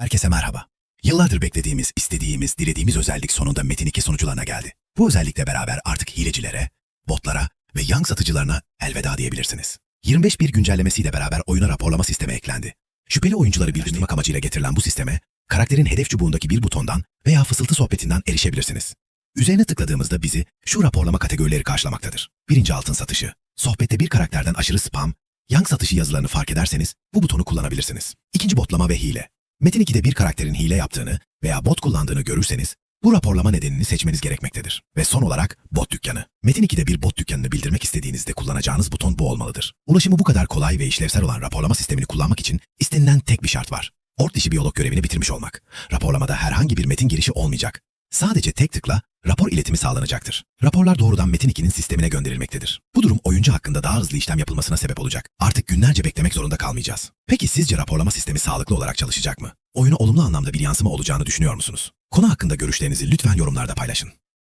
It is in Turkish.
Herkese merhaba. Yıllardır beklediğimiz, istediğimiz, dilediğimiz özellik sonunda Metin 2 sunucularına geldi. Bu özellikle beraber artık hilecilere, botlara ve yan satıcılarına elveda diyebilirsiniz. 25 bir güncellemesiyle beraber oyuna raporlama sistemi eklendi. Şüpheli oyuncuları bildirmek amacıyla getirilen bu sisteme, karakterin hedef çubuğundaki bir butondan veya fısıltı sohbetinden erişebilirsiniz. Üzerine tıkladığımızda bizi şu raporlama kategorileri karşılamaktadır. Birinci altın satışı. Sohbette bir karakterden aşırı spam, Yang satışı yazılarını fark ederseniz bu butonu kullanabilirsiniz. İkinci botlama ve hile. Metin 2'de bir karakterin hile yaptığını veya bot kullandığını görürseniz bu raporlama nedenini seçmeniz gerekmektedir. Ve son olarak bot dükkanı. Metin 2'de bir bot dükkanını bildirmek istediğinizde kullanacağınız buton bu olmalıdır. Ulaşımı bu kadar kolay ve işlevsel olan raporlama sistemini kullanmak için istenilen tek bir şart var. Ort dişi biyolog görevini bitirmiş olmak. Raporlamada herhangi bir metin girişi olmayacak. Sadece tek tıkla rapor iletimi sağlanacaktır. Raporlar doğrudan Metin 2'nin sistemine gönderilmektedir. Bu durum oyuncu hakkında daha hızlı işlem yapılmasına sebep olacak. Artık günlerce beklemek zorunda kalmayacağız. Peki sizce raporlama sistemi sağlıklı olarak çalışacak mı? Oyuna olumlu anlamda bir yansıma olacağını düşünüyor musunuz? Konu hakkında görüşlerinizi lütfen yorumlarda paylaşın.